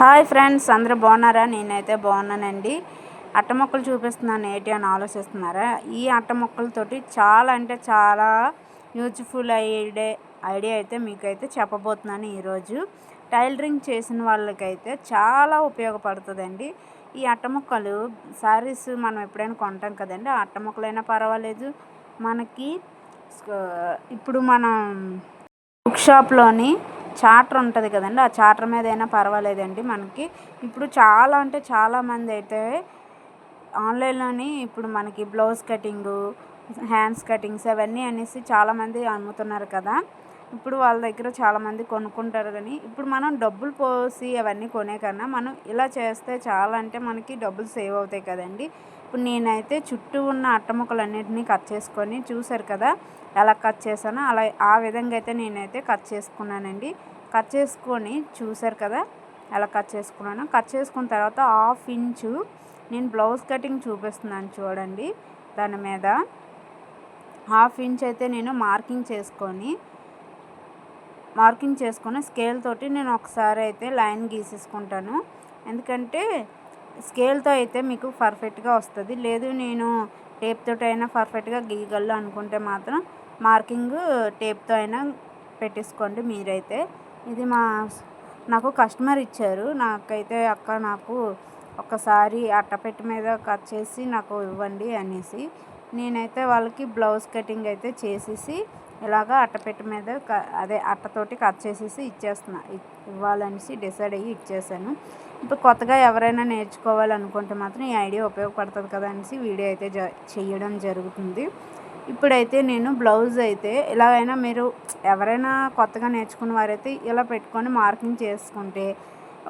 Hi friends అందరూ బాగున్నారా? నేనైతే బాగున్నానండి. అట్ట మొక్కలు చూపిస్తున్నాను ఏంటి అని ఆలోచిస్తున్నారా? ఈ అట్ట మొక్కలతోటి చాలా అంటే చాలా యూజ్ఫుల్ అయ్యే ఐడియా అయితే మీకైతే చెప్పబోతున్నాను ఈరోజు టైలరింగ్ చేసిన వాళ్ళకైతే చాలా ఉపయోగపడుతుందండి. ఈ అట్ట మొక్కలు శారీస్ మనం ఎప్పుడైనా కొంటాం కదండి ఆ అట్ట మొక్కలైనా పర్వాలేదు. మనకి ఇప్పుడు మనం బుక్ షాప్లోని చార్టర్ ఉంటుంది కదండి. ఆ చార్టర్ మీద అయినా పర్వాలేదండి మనకి. ఇప్పుడు చాలా అంటే చాలామంది అయితే ఆన్లైన్లోని ఇప్పుడు మనకి బ్లౌజ్ కటింగు హ్యాండ్స్ కటింగ్స్ అవన్నీ అనేసి చాలామంది అమ్ముతున్నారు కదా. ఇప్పుడు వాళ్ళ దగ్గర చాలామంది కొనుక్కుంటారు కానీ ఇప్పుడు మనం డబ్బులు పోసి అవన్నీ కొనే కన్నా మనం ఇలా చేస్తే చాలా అంటే మనకి డబ్బులు సేవ్ అవుతాయి కదండి. ఇప్పుడు నేనైతే చుట్టూ ఉన్న అట్టముక్కలన్నిటినీ కట్ చేసుకొని చూసారు కదా ఎలా కట్ చేశానో అలా ఆ విధంగా అయితే నేనైతే కట్ చేసుకున్నానండి. కట్ చేసుకొని చూసారు కదా ఎలా కట్ చేసుకున్నాను. కట్ చేసుకున్న తర్వాత హాఫ్ ఇంచు నేను బ్లౌజ్ కటింగ్ చూపిస్తున్నాను చూడండి దాని మీద. హాఫ్ ఇంచ్ అయితే నేను మార్కింగ్ చేసుకొని మార్కింగ్ చేసుకొని స్కేల్ తోటి నేను ఒకసారి అయితే లైన్ గీసేసుకుంటాను. ఎందుకంటే స్కేల్తో అయితే మీకు పర్ఫెక్ట్గా వస్తుంది. లేదు నేను టేప్తో అయినా పర్ఫెక్ట్గా గీయగలను అనుకుంటే మాత్రం మార్కింగ్ టేప్తో అయినా పెట్టేసుకోండి మీరైతే. ఇది మా నాకు కస్టమర్ ఇచ్చారు. నాకైతే అక్క నాకు ఒకసారి అట్టపెట్టి మీద కట్ చేసి నాకు ఇవ్వండి అనేసి నేనైతే వాళ్ళకి బ్లౌజ్ కటింగ్ అయితే చేసేసి ఇలాగా అట్టపెట్టి మీద అదే అట్టతోటి కట్ చేసేసి ఇచ్చేస్తున్నా. ఇవ్వాలనేసి డిసైడ్ అయ్యి ఇచ్చేసాను. ఇప్పుడు కొత్తగా ఎవరైనా నేర్చుకోవాలనుకుంటే మాత్రం ఈ ఐడియా ఉపయోగపడుతుంది కదా అనేసి వీడియో అయితే జ చేయడం జరుగుతుంది. ఇప్పుడైతే నేను బ్లౌజ్ అయితే ఇలాగైనా మీరు ఎవరైనా కొత్తగా నేర్చుకున్న వారైతే ఇలా పెట్టుకొని మార్కింగ్ చేసుకుంటే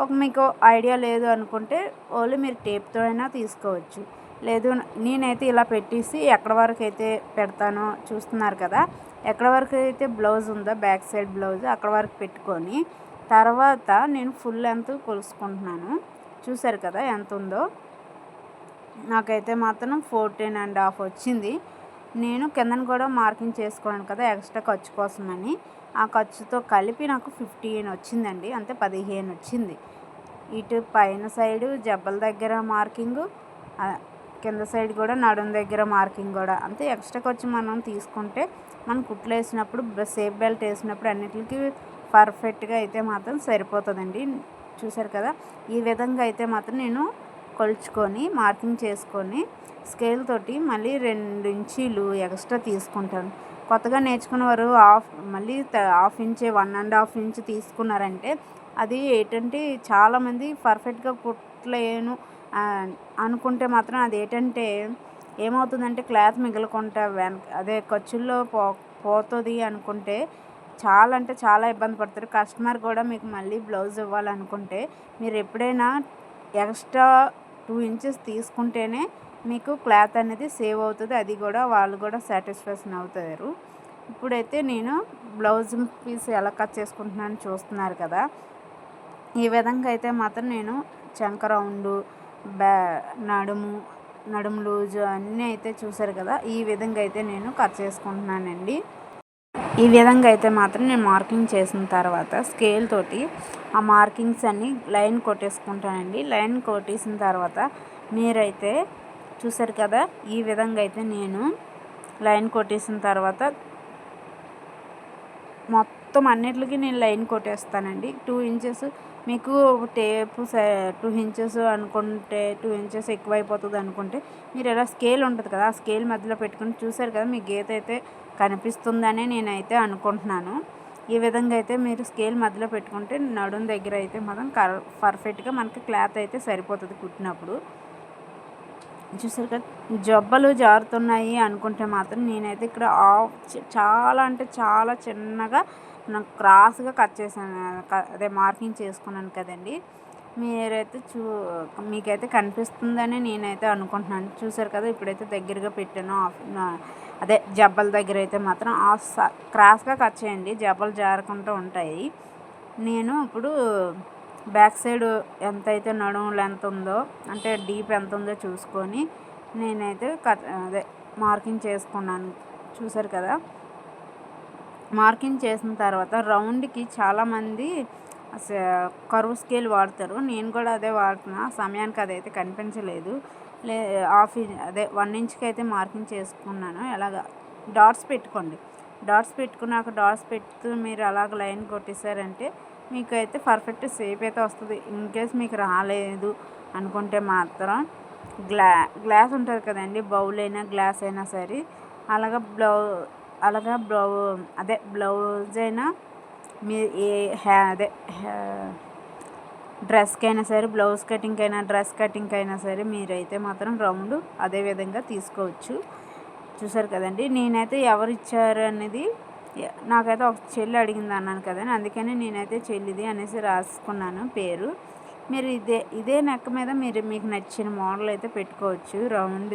ఒక మీకు ఐడియా లేదు అనుకుంటే ఓన్లీ మీరు టేప్తో అయినా తీసుకోవచ్చు. లేదు నేనైతే ఇలా పెట్టేసి ఎక్కడ వరకు అయితే పెడతానో చూస్తున్నారు కదా ఎక్కడ వరకు అయితే బ్లౌజ్ ఉందో బ్యాక్ సైడ్ బ్లౌజ్ అక్కడ వరకు పెట్టుకొని తర్వాత నేను ఫుల్ లెంత్ కొలుసుకుంటున్నాను. చూసారు కదా ఎంత ఉందో? నాకైతే మాత్రం ఫోర్టీన్ అండ్ హాఫ్ వచ్చింది. నేను కిందన కూడా మార్కింగ్ చేసుకున్నాను కదా ఎక్స్ట్రా ఖర్చు కోసమని. ఆ ఖర్చుతో కలిపి నాకు ఫిఫ్టీన్ వచ్చిందండి అంటే పదిహేను వచ్చింది. ఇటు పైన సైడు జబ్బల దగ్గర మార్కింగు కింద సైడ్ కూడా నడుం దగ్గర మార్కింగ్ కూడా. అంతే ఎక్స్ట్రా ఖర్చు మనం తీసుకుంటే మనం కుట్లు వేసినప్పుడు సేఫ్ బెల్ట్ వేసినప్పుడు అన్నిటికి పర్ఫెక్ట్గా అయితే మాత్రం సరిపోతుందండి. చూసారు కదా? ఈ విధంగా అయితే మాత్రం నేను కొలుచుకొని మార్కింగ్ చేసుకొని స్కేల్ తోటి మళ్ళీ రెండు ఇంచీలు ఎక్స్ట్రా తీసుకుంటాను. కొత్తగా నేర్చుకున్న వారు హాఫ్ మళ్ళీ half inch one and half inch తీసుకున్నారంటే అది ఏంటంటే చాలామంది పర్ఫెక్ట్గా కుట్టలేను అనుకుంటే మాత్రం అది ఏంటంటే ఏమవుతుందంటే క్లాత్ మిగలకుండా వెనక అదే ఖర్చుల్లో పో పోతుంది అనుకుంటే చాలా అంటే చాలా ఇబ్బంది పడతారు. కస్టమర్ కూడా మీకు మళ్ళీ బ్లౌజ్ ఇవ్వాలనుకుంటే మీరు ఎప్పుడైనా ఎక్స్ట్రా టూ ఇంచెస్ తీసుకుంటేనే మీకు క్లాత్ అనేది సేవ్ అవుతుంది. అది కూడా వాళ్ళు కూడా సాటిస్ఫాక్షన్ అవుతారు. ఇప్పుడైతే నేను బ్లౌజ్ పీస్ ఎలా కట్ చేసుకుంటున్నాను చూస్తున్నారు కదా. ఈ విధంగా అయితే మాత్రం నేను చంక రౌండ్ బ్యా నడుము నడుము లూజు అన్నీ అయితే చూసారు కదా. ఈ విధంగా అయితే నేను కట్ చేసుకుంటున్నానండి. ఈ విధంగా అయితే మాత్రం నేను మార్కింగ్ చేసిన తర్వాత స్కేల్ తోటి ఆ మార్కింగ్స్ అన్నీ లైన్ కొట్టేసుకుంటానండి. లైన్ కొట్టేసిన తర్వాత మీరైతే చూసారు కదా ఈ విధంగా అయితే నేను లైన్ కొట్టేసిన తర్వాత మొత్తం అన్నిటికి నేను లైన్ కొట్టేస్తానండి. టూ ఇంచెస్ మీకు టేపు టూ ఇంచెస్ అనుకుంటే టూ ఇంచెస్ ఎక్కువైపోతుంది అనుకుంటే మీరు ఎలా స్కేల్ ఉంటుంది కదా ఆ స్కేల్ మధ్యలో పెట్టుకుని చూసారు కదా మీ గీత అయితే కనిపిస్తుందని నేనైతే అనుకుంటున్నాను. ఈ విధంగా అయితే మీరు స్కేల్ మధ్యలో పెట్టుకుంటే నడుం దగ్గర అయితే మాత్రం పర్ఫెక్ట్గా మనకి క్లాత్ అయితే సరిపోతుంది కుట్టినప్పుడు. చూసారు కదా జబ్బలు జారుతున్నాయి అనుకుంటే మాత్రం నేనైతే ఇక్కడ ఆఫ్ చాలా అంటే చాలా చిన్నగా నాకు క్రాస్గా కట్ చేశాను. అదే మార్కింగ్ చేసుకున్నాను కదండి. మీరైతే చూ మీకైతే కనిపిస్తుందని నేనైతే అనుకుంటున్నాను. చూసారు కదా ఇప్పుడైతే దగ్గరగా పెట్టాను. అదే జబ్బల దగ్గర అయితే మాత్రం క్రాస్గా కట్ చేయండి. జబ్బలు జారకుండా ఉంటాయి. నేను ఇప్పుడు బ్యాక్ సైడ్ ఎంత అయితే నడుము లెంత్ ఉందో అంటే డీప్ ఎంత ఉందో చూసుకొని నేనైతే కట్ అదే మార్కింగ్ చేసుకున్నాను. చూసారు కదా? మార్కింగ్ చేసిన తర్వాత రౌండ్కి చాలామంది కరువు స్కేల్ వాడతారు. నేను కూడా అదే వాడుతున్నా. సమయానికి అదైతే కనిపించలేదు. లే హాఫ్ అదే వన్ ఇంచ్కి అయితే మార్కింగ్ చేసుకున్నాను. ఎలాగ డాట్స్ పెట్టుకోండి. డాట్స్ పెట్టుకున్నాక డాట్స్ పెడుతూ మీరు అలాగ లైన్ కొట్టేశారంటే మీకు అయితే పర్ఫెక్ట్ షేప్ అయితే వస్తుంది. ఇన్ కేస్ మీకు రాలేదు అనుకుంటే మాత్రం గ్లా గ్లాస్ ఉంటుంది కదండి. బౌల్ అయినా గ్లాస్ అయినా సరే. అలాగా బ్లౌ అలాగా బ్లౌ అదే బ్లౌజ్ అయినా మీ ఏ హ్యా అదే డ్రెస్కైనా డ్రెస్కి అయినా సరే బ్లౌజ్ కటింగ్ అయినా డ్రెస్ కటింగ్ అయినా సరే మీరైతే మాత్రం రౌండ్ అదే విధంగా తీసుకోవచ్చు. చూసారు కదండి నేనైతే ఎవరు ఇచ్చారు అనేది నాకైతే ఒక చెల్లి అడిగింది అన్నాను కదండి అందుకని నేనైతే చెల్లిది అనేసి రాసుకున్నాను పేరు. మీరు ఇదే ఇదే నెక్ మీద మీరు మీకు నచ్చిన మోడల్ అయితే పెట్టుకోవచ్చు రౌండ్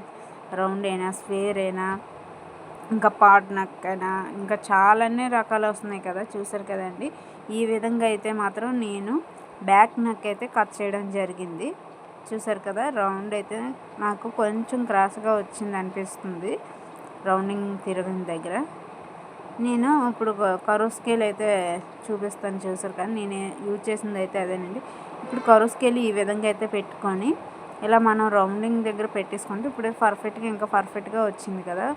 రౌండ్ అయినా స్క్వేర్ అయినా ఇంకా పాడ్ నెక్ అయినా ఇంకా చాలానే రకాలు వస్తున్నాయి కదా చూసారు కదండి. ఈ విధంగా అయితే మాత్రం నేను బ్యాక్ నక్ అయితే కట్ చేయడం జరిగింది. చూసారు కదా రౌండ్ అయితే నాకు కొంచెం క్రాస్గా వచ్చింది అనిపిస్తుంది. రౌండింగ్ తిరగిన దగ్గర. నేను ఇప్పుడు కరో స్కేల్ అయితే చూపిస్తాను చూసారు కానీ నేను యూజ్ చేసింది అయితే అదేనండి. ఇప్పుడు కరో స్కేల్ ఈ విధంగా అయితే పెట్టుకొని ఇలా మనం రౌండింగ్ దగ్గర పెట్టేసుకుంటే ఇప్పుడే పర్ఫెక్ట్గా ఇంకా పర్ఫెక్ట్గా వచ్చింది కదా.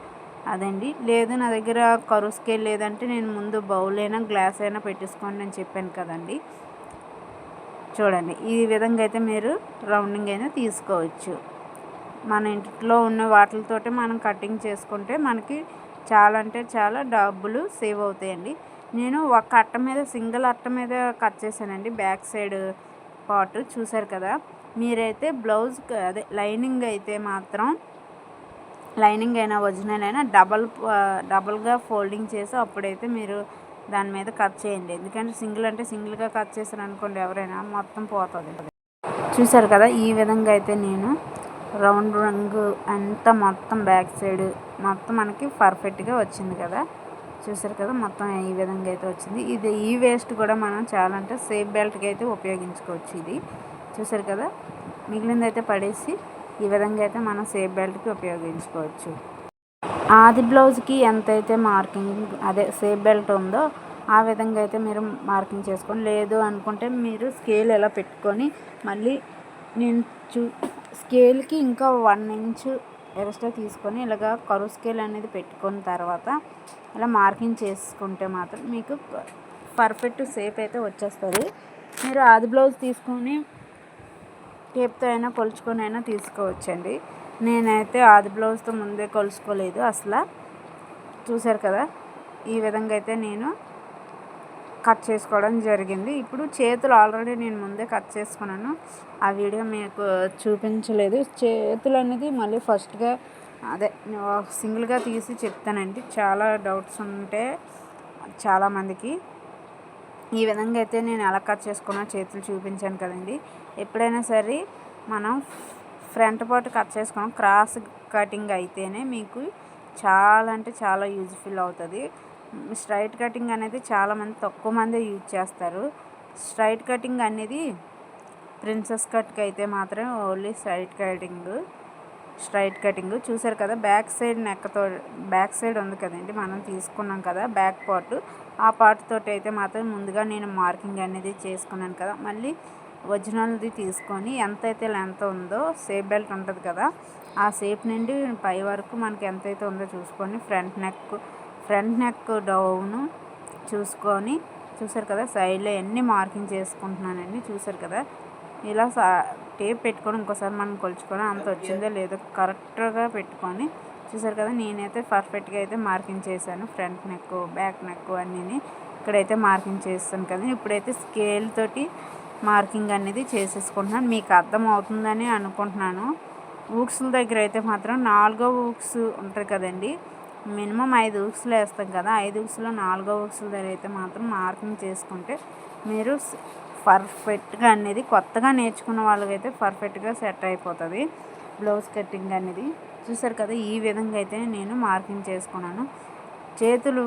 అదండి. లేదు నా దగ్గర కరువు స్కేల్ లేదంటే నేను ముందు బౌల్ అయినా గ్లాస్ అయినా పెట్టేసుకోండి అని చెప్పాను కదండి. చూడండి ఈ విధంగా అయితే మీరు రౌండింగ్ అయినా తీసుకోవచ్చు. మన ఇంట్లో ఉన్న వాటితోటే మనం కటింగ్ చేసుకుంటే మనకి చాలా అంటే చాలా డబ్బులు సేవ్ అవుతాయండి. నేను ఒక అట్ట మీద సింగిల్ అట్ట మీద కట్ చేశానండి. బ్యాక్ సైడ్ పార్ట్ చూసారు కదా. మీరైతే బ్లౌజ్ అదే లైనింగ్ అయితే మాత్రం లైనింగ్ అయినా ఒరిజినల్ అయినా డబల్ డబల్గా ఫోల్డింగ్ చేసి అప్పుడైతే మీరు దాని మీద కట్ చేయండి. ఎందుకంటే సింగిల్ అంటే సింగిల్గా కట్ చేశారు అనుకోండి ఎవరైనా మొత్తం పోతుంది. చూసారు కదా ఈ విధంగా అయితే నేను రౌండ్ రంగు అంతా మొత్తం బ్యాక్ సైడ్ మొత్తం మనకి పర్ఫెక్ట్గా వచ్చింది కదా. చూసారు కదా మొత్తం ఈ విధంగా అయితే వచ్చింది. ఇది ఈ వేస్ట్ కూడా మనం చాలా అంటే సేఫ్ బెల్ట్కి అయితే ఉపయోగించుకోవచ్చు ఇది. చూసారు కదా మిగిలింది అయితే పడేసి ఈ విధంగా అయితే మనం సేఫ్ బెల్ట్కి ఉపయోగించుకోవచ్చు. ఆది బ్లౌజ్కి ఎంతైతే మార్కింగ్ అదే సేఫ్ బెల్ట్ ఉందో ఆ విధంగా అయితే మీరు మార్కింగ్ చేసుకొని లేదు అనుకుంటే మీరు స్కేల్ ఎలా పెట్టుకొని మళ్ళీ నేను చూ స్కేల్కి ఇంకా వన్ ఇంచ్ ఎక్స్ట్రా తీసుకొని ఇలాగ కరువు స్కేల్ అనేది పెట్టుకున్న తర్వాత ఇలా మార్కింగ్ చేసుకుంటే మాత్రం మీకు పర్ఫెక్ట్ షేప్ అయితే వచ్చేస్తుంది. మీరు ఆది బ్లౌజ్ తీసుకొని టేప్తో అయినా కొలుచుకొని అయినా తీసుకోవచ్చండి. నేనైతే ఆది బ్లౌజ్తో ముందే కొలుచుకోలేదు అసలు. చూసారు కదా ఈ విధంగా అయితే నేను కట్ చేసుకోవడం జరిగింది. ఇప్పుడు చేతులు ఆల్రెడీ నేను ముందే కట్ చేసుకున్నాను. ఆ వీడియో మీకు చూపించలేదు. చేతులు అనేది మళ్ళీ ఫస్ట్గా అదే సింగిల్గా తీసి చెప్తానండి. చాలా డౌట్స్ ఉంటే చాలామందికి ఈ విధంగా అయితే నేను ఎలా కట్ చేసుకున్నా చేతులు చూపించాను కదండి. ఎప్పుడైనా సరే మనం ఫ్రంట్ పార్ట్ కట్ చేసుకున్నాం క్రాస్ కటింగ్ అయితేనే మీకు చాలా అంటే చాలా యూజ్ఫుల్ అవుతుంది. స్ట్రైట్ కటింగ్ అనేది చాలామంది తక్కువ మందే యూజ్ చేస్తారు. స్ట్రైట్ కటింగ్ అనేది ప్రిన్సెస్ కట్కి అయితే మాత్రం only straight cutting. Straight cutting. చూసారు కదా బ్యాక్ సైడ్ నెక్కతో బ్యాక్ సైడ్ ఉంది కదండి మనం తీసుకున్నాం కదా బ్యాక్ పార్ట్. ఆ పార్ట్ తోటి అయితే మాత్రం ముందుగా నేను మార్కింగ్ అనేది చేసుకున్నాను కదా. మళ్ళీ ఒరిజినల్ది తీసుకొని ఎంత అయితే లెంత్ ఉందో సేప్ బెల్ట్ ఉంటుంది కదా ఆ సేప్ నుండి పై వరకు మనకి ఎంత అయితే ఉందో చూసుకొని front neck front neck down చూసుకొని చూసారు కదా సైడ్లో ఎన్ని మార్కింగ్ చేసుకుంటున్నానండి చూసారు కదా. ఇలా సా టేప్ పెట్టుకొని ఇంకోసారి మనం కొలుచుకొని అంత వచ్చిందో లేదో కరెక్ట్గా పెట్టుకొని చూసారు కదా నేనైతే పర్ఫెక్ట్గా అయితే మార్కింగ్ చేశాను. ఫ్రంట్ నెక్ బ్యాక్ నెక్ అన్నీ ఇక్కడైతే మార్కింగ్ చేస్తాను కదా. ఇప్పుడైతే స్కేల్ తోటి మార్కింగ్ అనేది చేసేసుకుంటున్నాను. మీకు అర్థం అవుతుందని అనుకుంటున్నాను. ఊక్స్ల దగ్గర అయితే మాత్రం నాలుగో ఊక్స్ ఉంటుంది కదండి. మినిమం ఐదు ఊక్స్లు వేస్తాం కదా. ఐదు ఊక్స్లో నాలుగో ఊక్స్ల దగ్గర అయితే మాత్రం మార్కింగ్ చేసుకుంటే మీరు పర్ఫెక్ట్గా అనేది కొత్తగా నేర్చుకున్న వాళ్ళకైతే పర్ఫెక్ట్గా సెట్ అయిపోతుంది. బ్లౌజ్ కటింగ్ అనేది. చూసారు కదా ఈ విధంగా అయితే నేను మార్కింగ్ చేసుకున్నాను. చేతులు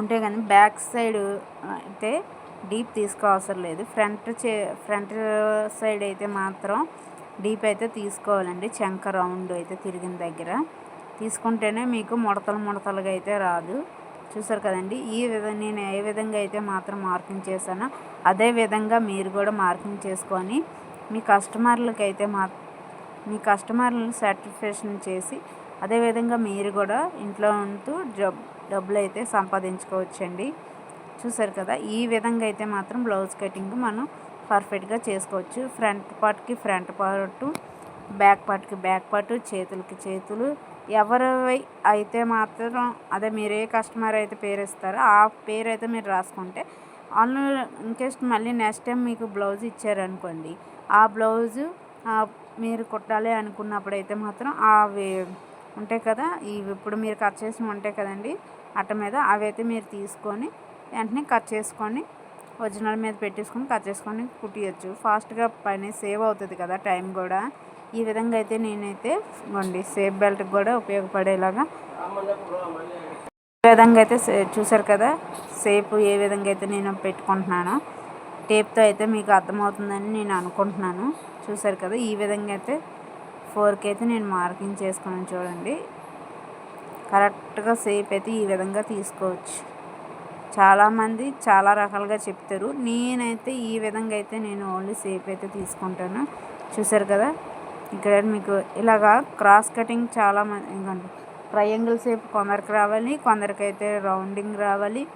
ఉంటే కానీ బ్యాక్ సైడ్ అయితే డీప్ తీసుకోవసరం లేదు. ఫ్రంట్ చే ఫ్రంట్ సైడ్ అయితే మాత్రం డీప్ అయితే తీసుకోవాలండి. చంక రౌండ్ అయితే తిరిగిన దగ్గర. తీసుకుంటేనే మీకు ముడతలు ముడతలుగా అయితే రాదు. చూసారు కదండి ఈ విధంగా నేను ఏ విధంగా అయితే మాత్రం మార్కింగ్ చేశానో అదే విధంగా మీరు కూడా మార్కింగ్ చేసుకొని మీ కస్టమర్లకి అయితే మా మీ కస్టమర్లను సాటిస్ఫాక్షన్ చేసి అదేవిధంగా మీరు కూడా ఇంట్లో ఉంటూ జబ్ డబ్బులు అయితే సంపాదించుకోవచ్చండి. చూసారు కదా ఈ విధంగా అయితే మాత్రం బ్లౌజ్ కటింగ్ మనం పర్ఫెక్ట్గా చేసుకోవచ్చు. ఫ్రంట్ పార్ట్కి ఫ్రంట్ పార్ట్ బ్యాక్ పార్ట్కి బ్యాక్ పార్ట్ చేతులకి చేతులు ఎవరు అయితే మాత్రం అదే మీరు ఏ కస్టమర్ అయితే పేరు ఇస్తారో ఆ పేరు అయితే మీరు రాసుకుంటే ఆన్లైన్ ఇన్కేస్ మళ్ళీ నెక్స్ట్ టైం మీకు బ్లౌజ్ ఇచ్చారనుకోండి ఆ బ్లౌజు మీరు కుట్టాలి అనుకున్నప్పుడు అయితే మాత్రం అవి ఉంటాయి కదా ఇవి ఇప్పుడు మీరు కట్ చేసినవి ఉంటాయి కదండి అట్ట మీద అవి అయితే మీరు తీసుకొని వెంటనే కట్ చేసుకొని ఒరిజినల్ మీద పెట్టేసుకొని కట్ చేసుకొని కుట్టియచ్చు. ఫాస్ట్గా పని సేవ్ అవుతుంది కదా టైం కూడా. ఈ విధంగా అయితే నేనైతే ఇవ్వండి సేఫ్ బెల్ట్కి కూడా ఉపయోగపడేలాగా. ఈ విధంగా అయితే సే- చూసారు కదా సేపు ఏ విధంగా అయితే నేను పెట్టుకుంటున్నానో టేప్తో అయితే మీకు అర్థమవుతుందని నేను అనుకుంటున్నాను. చూసారు కదా ఈ విధంగా అయితే ఫోర్కి అయితే నేను మార్కింగ్ చేసుకున్నాను చూడండి. కరెక్ట్గా సేప్ అయితే ఈ విధంగా తీసుకోవచ్చు. చాలామంది చాలా రకాలుగా చెప్తారు. నేనైతే ఈ విధంగా అయితే నేను ఓన్లీ సేప్ అయితే తీసుకుంటాను. చూసారు కదా? ఇక్కడ మీకు ఇలాగా క్రాస్ కటింగ్ చాలా మంది ట్రయాంగిల్ షేప్ కొందరికి రావాలి కొందరికైతే రౌండింగ్ రావాలి.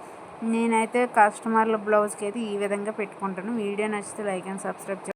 నేనైతే కస్టమర్ల బ్లౌజ్కి అయితే ఈ విధంగా పెట్టుకుంటాను. వీడియో నచ్చితే లైక్ అండ్ సబ్స్క్రైబ్